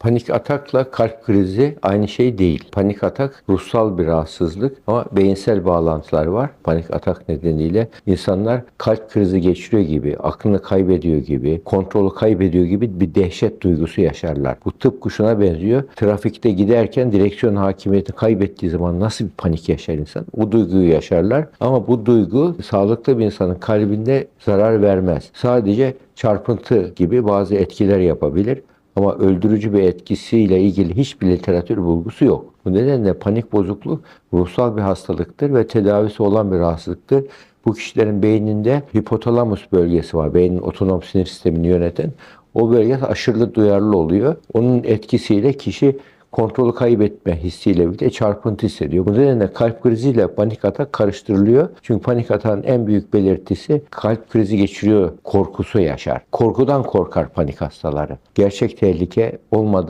Panik atakla kalp krizi aynı şey değil. Panik atak ruhsal bir rahatsızlık ama beyinsel bağlantılar var. Panik atak nedeniyle insanlar kalp krizi geçiriyor gibi, aklını kaybediyor gibi, kontrolü kaybediyor gibi bir dehşet duygusu yaşarlar. Bu tıpkı şuna benziyor. Trafikte giderken direksiyon hakimiyeti kaybettiği zaman nasıl bir panik yaşar insan? O duyguyu yaşarlar ama bu duygu sağlıklı bir insanın kalbinde zarar vermez. Sadece çarpıntı gibi bazı etkiler yapabilir. Ama öldürücü bir etkisiyle ilgili hiçbir literatür bulgusu yok. Bu nedenle panik bozukluk ruhsal bir hastalıktır ve tedavisi olan bir rahatsızlıktır. Bu kişilerin beyninde hipotalamus bölgesi var. Beynin otonom sinir sistemini yöneten. O bölge aşırı duyarlı oluyor. Onun etkisiyle kişi kontrolü kaybetme hissiyle birlikte çarpıntı hissediyor. Bu nedenle kalp kriziyle panik atak karıştırılıyor. Çünkü panik atağın en büyük belirtisi kalp krizi geçiriyor korkusu yaşar. Korkudan korkar panik hastaları. Gerçek tehlike olmadı